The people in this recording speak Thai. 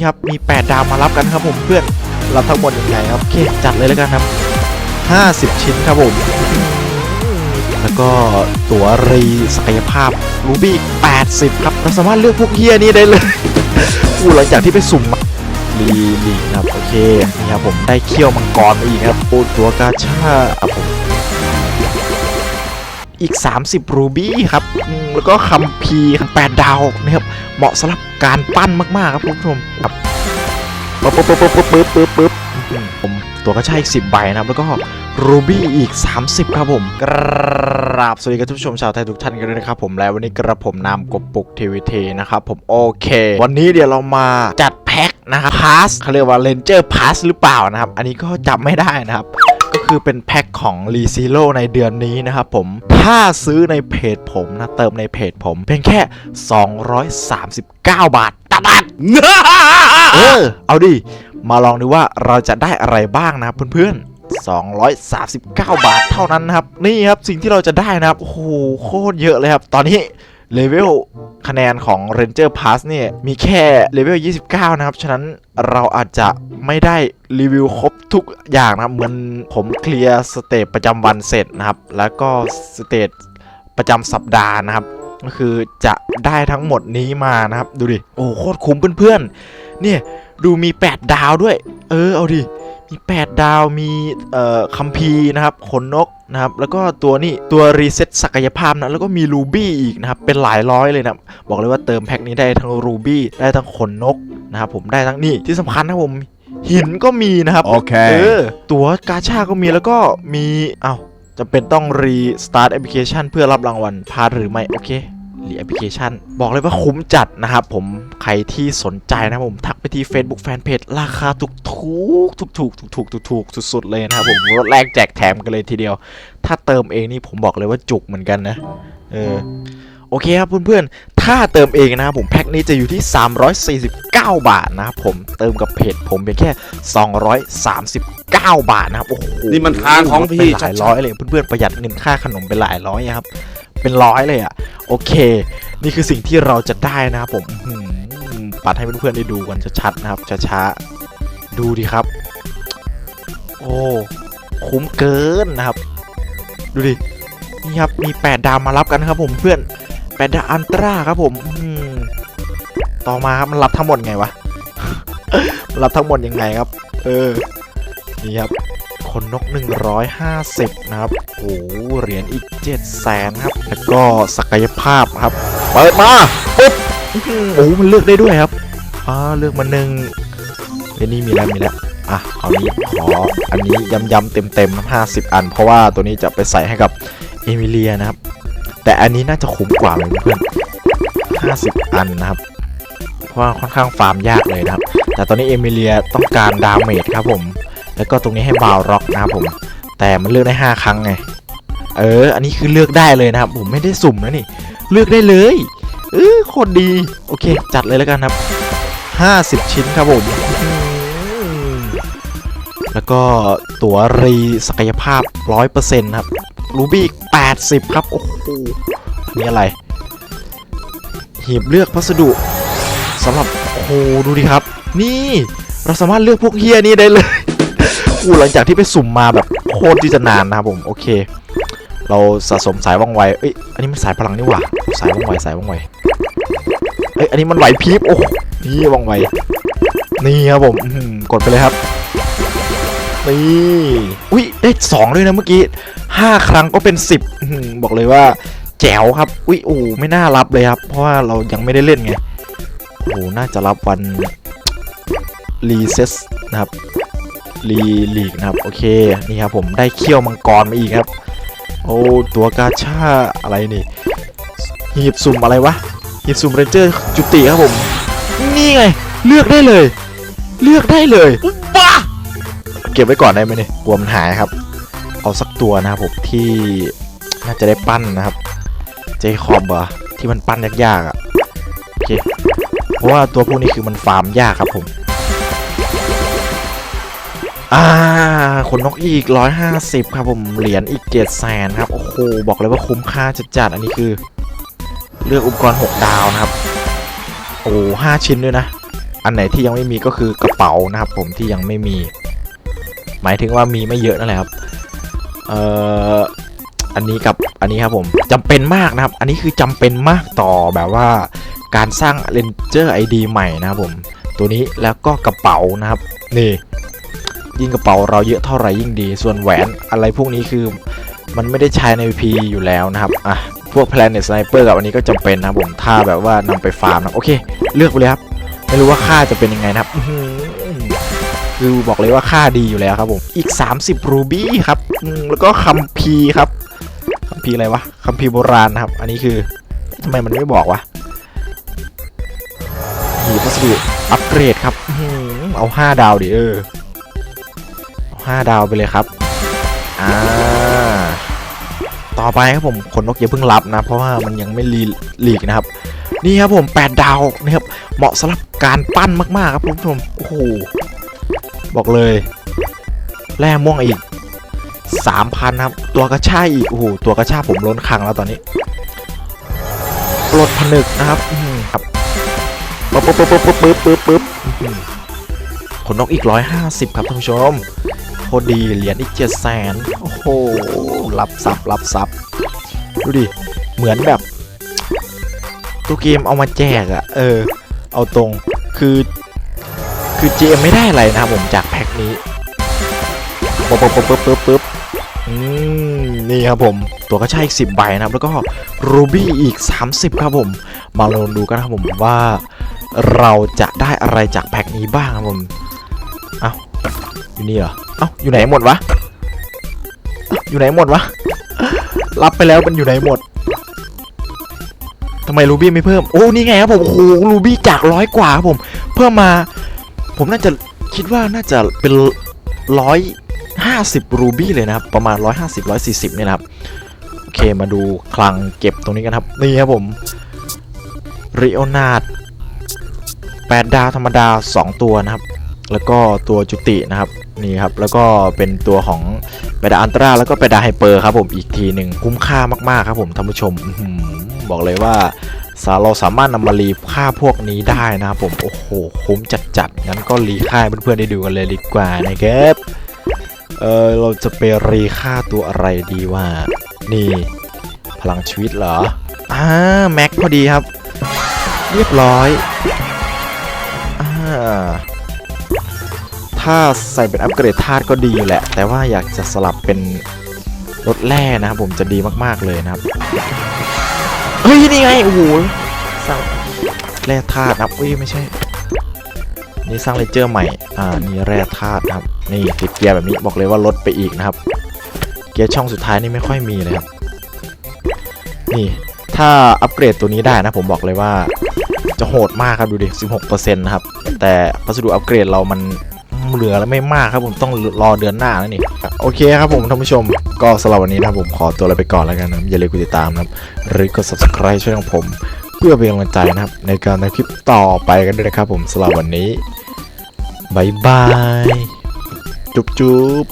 นี่ครับ มี 8 ดาวมารับกันครับผมเพื่อนรับทั้งหมดยังไงครับโอเคจัดเลยแล้วกันครับ 50 ชิ้นครับผม แล้วก็ตั๋วรีศักยภาพรูบี้80 ครับ เราสามารถเลือกพวกเฮียนี้ได้เลยอู้หลังจากที่ไปสุ่มมาลีลีกนะครับโอเคนี่ครับผมได้เขี้ยวมังกรมาอีกครับโอ้ตัวกาชาอะผมอีก 30 รูบี้ครับอืมแล้วก็คัมภีร์8ดาวนะครับ เหมาะสำหรับการปั้นมากๆครับคุณผู้ชมครับปึ๊บปึ๊บปึ๊บปึ๊บปึ๊บปึ๊บปึ๊บอืมผมตัวก็ใช่อีก10ใบนะครับ แล้วก็รูบี้อีก 30 ครับผมกราบสวัสดีกับท่านผู้ชมชาวไทยทุกท่านกันด้วยนะครับผมและวันนี้กระผมนามกบปุกทีวีเทนะครับผมโอเค วันนี้เดี๋ยวเรามาจัดแพ็คนะครับพาสเขาเรียกว่าเลนเจอร์พาสหรือเปล่านะครับ อันนี้ก็จำไม่ได้นะครับก็ คือเป็นแพ็คของ r e z e r o ในเดือนนี้นะครับผม ถ้าซื้อในเพจผมนะ เติมในเพจผมเพียงแค่ 239 บาทตัดบัตรเออ เอาดิ มาลองดูว่าเราจะได้อะไรบ้างนะครับเพื่อนๆ239 บาทเท่านั้นนะครับ นี่ครับสิ่งที่เราจะได้นะครับ โอ้โหโคตรเยอะเลยครับ ตอนนี้ เลเวลคะแนนของ Ranger Pass เนี่ย มีแค่เลเวล 29 นะครับ ฉะนั้นเราอาจจะไม่ได้รีวิวครบทุกอย่างนะครับ เหมือนผมเคลียร์สเตจประจำวันเสร็จนะครับ แล้วก็สเตจประจำสัปดาห์นะครับ ก็คือจะได้ทั้งหมดนี้มานะครับ ดูดิ โอ้โคตรคุ้มเพื่อนๆ เนี่ย ดูมี 8 ดาวด้วย เออ เอาดิ มี 8 ดาว มีเอ่อคัมภีร์นะครับขนนก นะครับแล้วก็ตัวนี้ตัวรีเซ็ตศักยภาพนะแล้วก็มีรูบี้อีกนะครับเป็นหลายร้อยเลยนะครับบอกเลยว่าเติมแพ็คนี้ได้ทั้งรูบี้ได้ทั้งขนนกนะครับผมได้ทั้งนี่ที่สำคัญนะผมหินก็มีนะครับเอ Okay. อตัวกาชาก็มีแล้วก็มีเอ้าจำเป็นต้องรีสตาร์ทแอปพลิเคชันเพื่อรับรางวัลพาหรือไม่โอเค หรีแอปพลิเคชัน บอกเลยว่าคุ้มจัดนะครับผมใครที่สนใจนะผมทักไปที่ Facebook Fanpage ราคาถูกถูกถูกถูกถูกถูกถูกถูกสุดๆเลยนะครับผมลดแรกแจกแถมกันเลยทีเดียว ถ้าเติมเองนี่ผมบอกเลยว่าจุกเหมือนกันนะเออโอเคครับเพื่อนๆ ถ้าเติมเองนะครับผมแพ็คนี้จะอยู่ที่ 349 บาทนะครับผมเติมกับเพจผมเพียงแค่ 239 บาทนะครับโอ้โหนี่มันทางของพี่เป็นหลายร้อยเลยเพื่อนๆประหยัดเงินค่าขนมไปหลายร้อยอะครับเป็นร้อยเลยอะ โอเค นี่คือสิ่งที่เราจะได้นะครับผมปัดให้เพื่อนๆได้ดูกันชัดๆนะครับช้าๆดูดิครับ โอ้คุ้มเกินนะครับ ดูดินี่ครับมี8ดาวมารับกันครับผมเพื่อน8ดาวอันตราครับผมต่อมาครับมันรับทั้งหมดไงวะมันรับทั้งหมดยังไงครับ เออนี่ครับ คนนก 150 นะครับ โอ้โหเหรียญอีก 7 แสนครับ แล้วก็ศักยภาพครับ เปิดมาปุ๊บโอ้โหมันเลือกได้ด้วยครับอ่าเลือกมาหนึ่งเอ้นี่มีแล้วมีแล้วอะเอานี้ขออันนี้ย้ำๆเต็มๆนะ50อัน เพราะว่าตัวนี้จะไปใส่ให้กับเอมิเลียนะครับ แต่อันนี้น่าจะคุ้มกว่าเลยเพื่อน50อันนะครับ เพราะว่าค่อนข้างฟาร์มยากเลยนะครับ แต่ตอนนี้เอมิเลียต้องการดาเมจครับผม แล้วก็ตรงนี้ให้บาวร็อกนะครับผม แต่มันเลือกได้ 5 ครั้งไง เออ อันนี้คือเลือกได้เลยนะครับผมไม่ได้สุ่มนะนี่ เลือกได้เลย เออโคตรดี โอเค จัดเลยแล้วกันครับ 50 ชิ้นครับผม แล้วก็ตั๋วรีศักยภาพ 100%ครับ รูบี้80 ครับ โอ้โหนี่อะไร หีบเลือกพัสดุสำหรับ โอ้โห ดูดิครับ นี่เราสามารถเลือกพวกเฮียนี้ได้เลย อู้หลังจากที่ไปสุ่มมาแบบโคตรที่จะนานนะครับผมโอเค เราสะสมสายว่องไวเอ้ยอันนี้มันสายพลังนี่หว่าสายว่องไวสายว่องไวเอ้ยอันนี้มันไหวพริบโอ้นี่ว่องไวนี่ครับผมกดไปเลยครับนี่อุ้ยได้สองด้วยนะเมื่อกี้ห้าครั้งก็เป็นสิบอื้อหือบอกเลยว่าแจ๋วครับอุ้ยโอ้ไม่น่ารับเลยครับ เพราะว่าเรายังไม่ได้เล่นไงโอ้หน่าจะรับวันรีเซสนะครับ รีลีกนะครับ โอเค นี่ครับผมได้เขี้ยวมังกรมาอีกครับ โอ้ ตัวกาชาอะไรนี่ หีบสุ่มอะไรวะ หีบสุ่มเรนเจอร์จุติครับผม นี่ไง เลือกได้เลย เลือกได้เลยบ้าเก็บไว้ก่อนได้ไหมเนี่ยกลัวมันหายครับ เอาสักตัวนะครับผมที่น่าจะได้ปั้นนะครับ เจคอบเหรอที่มันปั้นยากๆอะ โอเค เพราะว่าตัวพวกนี้คือมันฟาร์มยากครับผม อ่าขนนกอีก 150 ครับผมเหรียญอีก7 0 0แสนครับ โอ้โห บอกเลยว่าคุ้มค่าจัดๆอันนี้คือ เลือกอุปกรณ์ 6 ดาวนะครับ โอ้ห้าชิ้นด้วยนะ อันไหนที่ยังไม่มีก็คือกระเป๋านะครับผมที่ยังไม่มี หมายถึงว่ามีไม่เยอะนั่นแหละครับ เอ่อ อันนี้กับอันนี้ครับผมจำเป็นมากนะครับ อันนี้คือจำเป็นมากต่อแบบว่าการสร้าง Ranger ID ใหม่นะครับผม ตัวนี้แล้วก็กระเป๋านะครับ นี่ ยิ่งกระเป๋าเราเยอะเท่าไหร่ยิ่งดี ส่วนแหวนอะไรพวกนี้คือมันไม่ได้ใช้ใน VP อยู่แล้วนะครับอะพวก Planet Sniper กับอันนี้ก็จำเป็นนะครับผมถ้าแบบว่านำไปฟาร์มนะโอเค เลือกไปเลยครับไม่รู้ว่าค่าจะเป็นยังไงนะครับคือบอกเลยว่าค่าดีอยู่แล้วครับผมอีก 30 รูบี้ครับแล้วก็คัมภีครับคัมภีอะไรวะคัมภีโบราณนะครับ อันนี้คือทำไมมันไม่บอกวะหีบวัสดุอัปเกรดครับอื้อหือเอา 5 ดาวดิเออเอ 5 ดาวไปเลยครับ อ่า ต่อไปครับผมขนนกอย่าเพิ่งรับนะ เพราะว่ามันยังไม่รีลีกนะครับ นี่ครับผม 8 ดาวนะครับ เหมาะสำหรับการปั้นมากๆครับคุณผู้ชม โอ้โห บอกเลย แร่ม่วงอีก 3,000 ครับ ตัวกระชากอีก โอ้โห ตัวกระชากผมล้นคังแล้วตอนนี้ ปลดผนึกนะครับครับปึ๊บปึ๊บปึ๊บปึ๊บปึ๊บปึ๊บขนนกอีก 150 ครับท่านผู้ชม โคตรดีเหรียญอีก7 0 0 0 0โอ้โหรับซับรับซับดูดิ เหมือนแบบตัวเกมเอามาแจกอะเออ เอาตรงคือคือเจมไม่ได้อะไรนะครับผมจากแพ็คนี้ปึ๊บปึ๊บปึ๊บปึ๊บปึ๊บอืมนี่ครับผมตัวก็ใช่อีกสิบใบนะครับ แล้วก็รูบี้อีก 30 ครับผม มาลองดูกันนะครับผมว่าเราจะได้อะไรจากแพ็คนี้บ้างครับผม อยู่นี่เหรอ เอ้า อยู่ไหนหมดวะ อยู่ไหนหมดวะ รับไปแล้วมันอยู่ไหนหมดทำไมรูบี้ไม่เพิ่ม โอ้ นี่ไงครับผม โอ้โห รูบี้จากร้อยกว่าครับผม เพิ่มมา ผมน่าจะคิดว่าน่าจะเป็นร้อยห้าสิบรูบี้เลยนะครับ ประมาณร้อยห้าสิบร้อยสี่สิบเนี่ยนะครับ โอเค มาดูคลังเก็บตรงนี้กันครับ นี่ครับผมริโอนาดแปดดาวธรรมดา2ตัวนะครับ แล้วก็ตัวจุตินะครับนี่ครับแล้วก็เป็นตัวของเปดาอันตราแล้วก็เปดาไฮเปอร์ครับผมอีกทีหนึ่งคุ้มค่ามากๆครับผมท่านผู้ชมบอกเลยว่าสาเราสามารถนำมารีค่าพวกนี้ได้นะครับผมโอ้โหคุ้มจัดๆงั้นก็รีค่าเพื่อนๆได้ดูกันเลยดีกว่านะครับเออเราจะไปรีค่าตัวอะไรดีว่า นี่ พลังชีวิตเหรออ่าแม็กพอดีครับ เรียบร้อยอ่า ถ้าใส่เป็นอัปเกรดธาตุก็ดีอยู่แหละ แต่ว่าอยากจะสลับเป็นรถแร่นะครับผมจะดีมากๆเลยนะครับ เฮ้ย นี่ไง โอ้โหสร้างแร่ธาตุครับเอ้ยไม่ใช่ นี่สร้างเลเจอร์ใหม่ อ่า นี่แร่ธาตุครับ นี่ติดเกียร์แบบนี้บอกเลยว่าลดไปอีกนะครับ เกียร์ช่องสุดท้ายนี่ไม่ค่อยมีเลยครับ นี่ถ้าอัปเกรดตัวนี้ได้นะผมบอกเลยว่าจะโหดมากครับดูดิ 16%นะครับ แต่พัสดุอัปเกรดเรามัน เหลือแล้วไม่มากครับผมต้องรอเดือนหน้าแล้วนี่โอเคครับผมท่านผู้ชม ก็สำหรับวันนี้นะครับผมขอตัวลาไปก่อนแล้วกันนะอย่าลืมกดติดตามนะครับหรือกด subscribe ช่วยของผม เพื่อเป็นกำลังใจนะครับ ในการทำคลิปต่อไปกันด้วยนะครับผมสำหรับวันนี้บายบายจุ๊บจุ๊บ